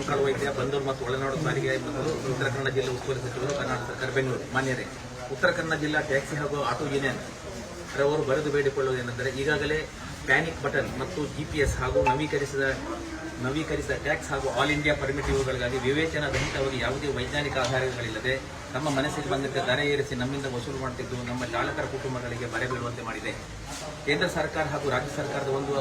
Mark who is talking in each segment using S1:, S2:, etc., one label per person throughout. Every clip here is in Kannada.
S1: ಮಂಕಾಳ ವೈದ್ಯ ಬಂದೂರು ಮತ್ತು ಒಳನಾಡು ಸಾರಿಗೆ ಮತ್ತು ಉತ್ತರ ಕನ್ನಡ ಜಿಲ್ಲೆ ಉಸ್ತುವಾರಿ ಸಚಿವರು ಕರ್ನಾಟಕ ಸರ್ಕಾರ ಬೆಂಗಳೂರು. ಮಾನ್ಯರೇ, ಉತ್ತರ ಕನ್ನಡ ಜಿಲ್ಲಾ ಟ್ಯಾಕ್ಸಿ ಹಾಗೂ ಆಟೋ ಯೂನಿಯನ್ ರವರು ಬರೆದು ಬೇಡಿಕೊಳ್ಳುವುದೇನೆಂದರೆ ಈಗಾಗಲೇ ಪ್ಯಾನಿಕ್ ಬಟನ್ ಮತ್ತು ಜಿಪಿಎಸ್ ಹಾಗೂ ನವೀಕರಿಸಿದ ನವೀಕರಿಸಿದ ಟ್ಯಾಕ್ಸ್ ಹಾಗೂ ಆಲ್ ಇಂಡಿಯಾ ಪರ್ಮಿಟ್ ಇವುಗಳಿಗಾಗಿ ವಿವೇಚನಾ ರಹಿತವಾಗಿ ಯಾವುದೇ ವೈಜ್ಞಾನಿಕ ಆಧಾರಗಳಿಲ್ಲದೆ ತಮ್ಮ ಮನಸ್ಸಿಗೆ ಬಂದಂತೆ ದರ ಏರಿಸಿ ನಮ್ಮಿಂದ ವಸೂಲು ಮಾಡುತ್ತಿದ್ದು ನಮ್ಮ ಚಾಲಕರ ಕುಟುಂಬಗಳಿಗೆ ಬರೆ ಬೀಳುವಂತೆ ಮಾಡಿದೆ. ಕೇಂದ್ರ ಸರ್ಕಾರ ಹಾಗೂ ರಾಜ್ಯ ಸರ್ಕಾರದ ಒಂದು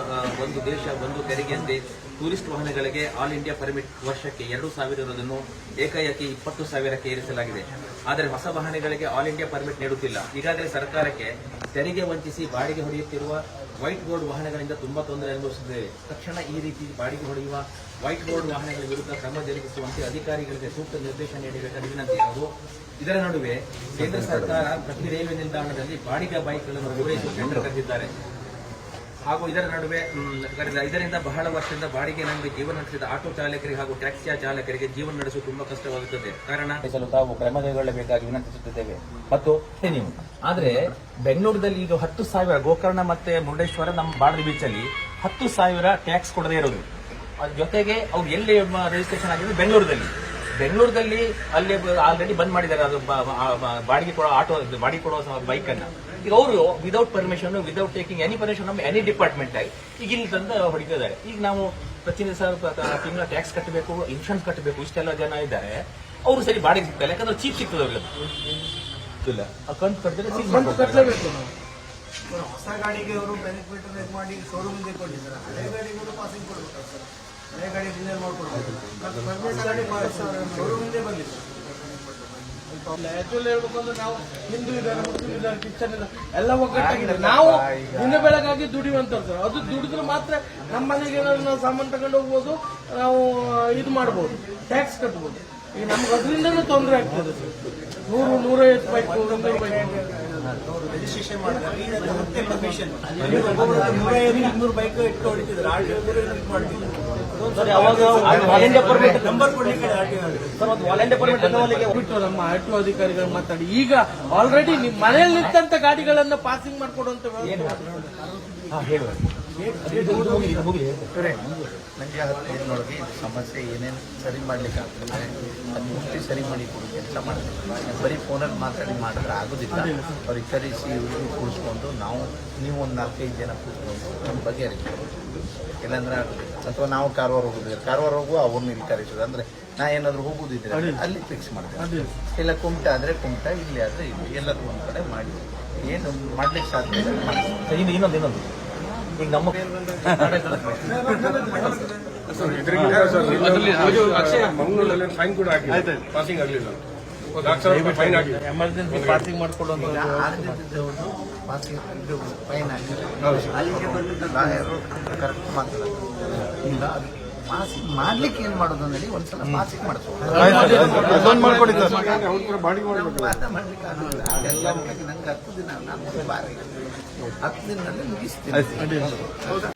S1: ಒಂದು ದೇಶ, ಒಂದು ತೆರಿಗೆಯಂತೆ ಟೂರಿಸ್ಟ್ ವಾಹನಗಳಿಗೆ ಆಲ್ ಇಂಡಿಯಾ ಪರ್ಮಿಟ್ ವರ್ಷಕ್ಕೆ ಎರಡು ಸಾವಿರ ಇರುವುದನ್ನು ಏಕಾಏಕಿ ಇಪ್ಪತ್ತು ಸಾವಿರಕ್ಕೆ ಏರಿಸಲಾಗಿದೆ. ಆದರೆ ಹೊಸ ವಾಹನಗಳಿಗೆ ಆಲ್ ಇಂಡಿಯಾ ಪರ್ಮಿಟ್ ನೀಡುತ್ತಿಲ್ಲ. ಈಗಾಗಲೇ ಸರ್ಕಾರಕ್ಕೆ ತೆರಿಗೆ ವಂಚಿಸಿ ಬಾಡಿಗೆ ಹೊಡೆಯುತ್ತಿರುವ ವೈಟ್ ಬೋರ್ಡ್ ವಾಹನಗಳಿಂದ ತುಂಬಾ ತೊಂದರೆ ಅನುಭವಿಸುತ್ತಿದ್ದೇವೆ ತಕ್ಷಣ ಈ ರೀತಿ ಬಾಡಿಗೆ ಹೊಡೆಯುವ ವೈಟ್ ಬೋರ್ಡ್ ವಾಹನಗಳ ವಿರುದ್ಧ ಕ್ರಮ ಜರುಗಿಸುವಂತೆ ಅಧಿಕಾರಿಗಳಿಗೆ ಸೂಕ್ತ ನಿರ್ದೇಶನ ನೀಡಬೇಕಾದ ವಿನಂತಿ ಇರುವುದು ಇದರ ನಡುವೆ ಕೇಂದ್ರ ಸರ್ಕಾರ ಪ್ರತಿ ರೈಲ್ವೆ ನಿಲ್ದಾಣದಲ್ಲಿ ಬಾಡಿಗೆ ಬೈಕ್ಗಳನ್ನು ಪೂರೈಸುವ ಟೆಂಡರ್ ಕರೆದಿದ್ದಾರೆ ಹಾಗೂ ಇದರ ನಡುವೆ ಇದರಿಂದ ಬಹಳ ವರ್ಷದಿಂದ ಬಾಡಿಗೆ ನಂಬಿ ಜೀವನ ನಡೆಸಿದ ಆಟೋ ಚಾಲಕರಿಗೆ ಹಾಗೂ ಟ್ಯಾಕ್ಸಿಯ ಚಾಲಕರಿಗೆ ಜೀವನ ನಡೆಸಲು ತುಂಬಾ ಕಷ್ಟವಾಗುತ್ತದೆ. ಕಾರಣ? ತಾವು ಕ್ರಮ ಕೈಗೊಳ್ಳಬೇಕಾಗಿ ವಿನಂತಿಸುತ್ತಿದ್ದೇವೆ. ಮತ್ತು ನೀವು, ಆದ್ರೆ ಬೆಂಗಳೂರಿನಲ್ಲಿ ಈಗ ಹತ್ತು ಸಾವಿರ ಗೋಕರ್ಣ ಮತ್ತೆ ಮುರುಡೇಶ್ವರ ನಮ್ಮ ಬಾಡ್ರಿ ಬೀಚ್ ಅಲ್ಲಿ ಹತ್ತು ಸಾವಿರ ಟ್ಯಾಕ್ಸ್ ಕೊಡದೇ ಇರೋದು. ಅದ್ರ ಜೊತೆಗೆ ಅವ್ರು ಎಲ್ಲಿ ರಿಜಿಸ್ಟ್ರೇಷನ್ ಆಗಿದೆ ಬೆಂಗಳೂರಲ್ಲಿ ಬೆಂಗಳೂರಲ್ಲಿ ಅಲ್ಲಿ ಆಲ್ರೆಡಿ ಬಂದ್ ಮಾಡಿದ್ದಾರೆ. ಅದು ಬಾಡಿಗೆ ಕೊಡೋ ಆಟೋ ಬಾಡಿಗೆ ಕೊಡೋ ಬೈಕ್ ಅನ್ನ ಈಗ ಅವರು without permission without taking any permission ನಮ್ಮ ಎನಿ ಡಿಪಾರ್ಟ್ಮೆಂಟ್ ಆಗಿ ಈಗ ಇಲ್ಲಿ ತಂದು ಹೊಡಿತಿದ್ದಾರೆ. ಈಗ ನಾವು ಪ್ರತಿನಿಧಿ ಸರ್ ತಿಂಗಳ ಟ್ಯಾಕ್ಸ್ ಕಟ್ಟಬೇಕು ಇನ್ಶೂರೆನ್ಸ್ ಕಟ್ಟಬೇಕು ಇಷ್ಟೆಲ್ಲ ಜನ ಇದ್ದಾರೆ. ಅವರು ಸರಿ ಬಾಡಿಗೆ ಸಿಗ್ತಾರೆ ಯಾಕಂದ್ರೆ ಚೀಪ್ ಸಿಗ್ತದೆ ಅವ್ರಿಗೆ. ಇಲ್ಲ. ಅಕೌಂಟ್ ಕಂತು ಕಟ್ಟಿದ್ರೆ
S2: ಕಟ್ಟಲೇಬೇಕು ಹೊಸ ಗಾಡಿಗೆ ಅವರು ಬೆನಿಫಿಟ್ ಮಾಡಿ ಶೋರೂಮ್ ಕೊಟ್ಟಿದ್ದಾರೆ. ಹಳೆ ಗಾಡಿಗಳು ಪಾಸಿಂಗ್ ಕೊಡ್ಬೇಕು ಸರ್ ಗಾಡಿ ಕ್ಲಿಯರ್ ಮಾಡ್ಕೊಡ್ಬೇಕು ಪರ್ಮಿಟ್ ಗಾಡಿ ಶೋರೂಮಿಂದೇ ಬಂದಿದೆ ಆಕ್ಚುಲಿ ನಾವು ಹಿಂದೂ ಇದ್ದಾರೆ ಮುಸ್ಲಿಂ ಇದ್ದಾರೆ ಕ್ರಿಶ್ಚಿಯನ್ ಇದ್ದಾರೆ ಎಲ್ಲ ಒಗ್ಗಟ್ಟಾಗಿದೆ. ನಾವು ದಿನ ಬೆಳಗಾಗಿ ದುಡಿಯುವಂತವ್ರು ಅದು ದುಡಿದ್ರೆ ಮಾತ್ರ ನಮ್ಮ ಮನೆಗೆ ಏನಾದ್ರು ನಾವು ಸಾಮಾನು ತಗೊಂಡು ಹೋಗ್ಬೋದು ನಾವು ಇದು ಮಾಡ್ಬೋದು ಟ್ಯಾಕ್ಸ್ ಕಟ್ಬೋದು. ಈಗ ನಮ್ಗೆ ಅದರಿಂದನೂ ತೊಂದರೆ ಆಗ್ತದೆ ನೂರು ನೂರೈವತ್ತು ಬೈಕ್ ಇನ್ನೂರು ಬೈಕ್ ರಿಜಿಸ್ಟ್ರೇಷನ್ ಮಾಡಿದಾಗ ನೂರೈವತ್ತು ಇನ್ನೂರು ಬೈಕ್ ಇಟ್ಟು ಹೊಡಿತಿದ್ರು ನಂಬರ್ ಕೊಡ್ಲಿಕ್ಕೆ ನಮ್ಮ ಆಟೋ ಅಧಿಕಾರಿಗಳು ಮಾತಾಡಿ ಈಗ ಆಲ್ರೆಡಿ ನಿಮ್ಮ ಮನೆಯಲ್ಲಿ ನಿಂತಂತ ಗಾಡಿಗಳನ್ನ ಪಾಸಿಂಗ್ ಮಾಡ್ಕೊಡುವಂತ
S1: ಹೇಳುವ
S3: ನನಗೆ ಇದು ಸಮಸ್ಯೆ ಏನೇನು ಸರಿ ಮಾಡ್ಲಿಕ್ಕೆ ಆಗ್ತದೆ ಅದು ಮುಟ್ಟಿ ಸರಿ ಮಾಡಿ ಕೊಡಿ ಕೆಲಸ ಮಾಡ್ತೀವಿ ಬರೀ ಫೋನಲ್ಲಿ ಮಾತಾಡಿ ಮಾಡಿದ್ರೆ ಆಗೋದಿಲ್ಲ. ಅವ್ರಿಗೆ ಕರೆಸಿ ಇವ್ರಿಗೆ ಕೂಡಿಸ್ಕೊಂಡು ನಾವು ನೀವು ಒಂದು ನಾಲ್ಕೈದು ಜನ ಕೂತ್ಕೊಂಡು ನಮ್ಮ ಬಗ್ಗೆ ಇಲ್ಲಾಂದ್ರೆ ಆಗೋದಿಲ್ಲ. ಅಥವಾ ನಾವು ಕಾರವಾರ ಹೋಗೋದಿಲ್ಲ. ಕಾರವಾರ ಹೋಗುವ ಅವ್ರನ್ನ ಇಲ್ಲಿ ಕರೆಸೋದು ಅಂದರೆ ನಾ ಏನಾದರೂ ಹೋಗೋದಿದ್ರೆ ಅಲ್ಲಿ ಫಿಕ್ಸ್ ಮಾಡ್ತೀವಿ ಇಲ್ಲ ಕುಮಟ ಆದರೆ ಕುಮಟ ಇಲ್ಲಿ ಆದರೆ ಇಲ್ಲಿ. ಎಲ್ಲರೂ ಒಂದು ಕಡೆ ಮಾಡಿ. ಏನು ಮಾಡ್ಲಿಕ್ಕೆ ಸಾಧ್ಯ
S1: ಇನ್ನೊಂದು ಇನ್ನೊಂದು. ಈಗ ನಮ್ಮ
S4: ಮಂಗಳೂರಲ್ಲಿ ಫೈನ್ ಕೂಡ ಆಗಿದೆ. ಪಾಸಿಂಗ್ ಆಗಲಿಲ್ಲ. ಫೈನ್ ಆಗಿದೆ.
S2: ಎಮರ್ಜೆನ್ಸಿ ಪಾಸಿಂಗ್
S3: ಆಡಳಿತದವರು ಪಾಸಿಂಗ್ ಫೈನ್ ಆಗಿದೆ. ಅಲ್ಲಿಗೆ ಬಂದಿದ್ದ ಕರೆಕ್ಟ್ ಮಾತಾಡೋದು. ಇಲ್ಲ ಪಾಸಿಂಗ್ ಮಾಡ್ಲಿಕ್ಕೆ ಏನ್ ಮಾಡೋದು ಅನ್ನೋದು ಒಂದ್ಸಲ ಪಾಸಿಂಗ್ ಅದೆಲ್ಲ ನಂಗೆ ಹತ್ತು ದಿನ ನಾನು ಬಾರಿ ಹತ್ತು ದಿನದಲ್ಲಿ ಮುಗಿಸ್ತೀನಿ. ಹೌದಾ?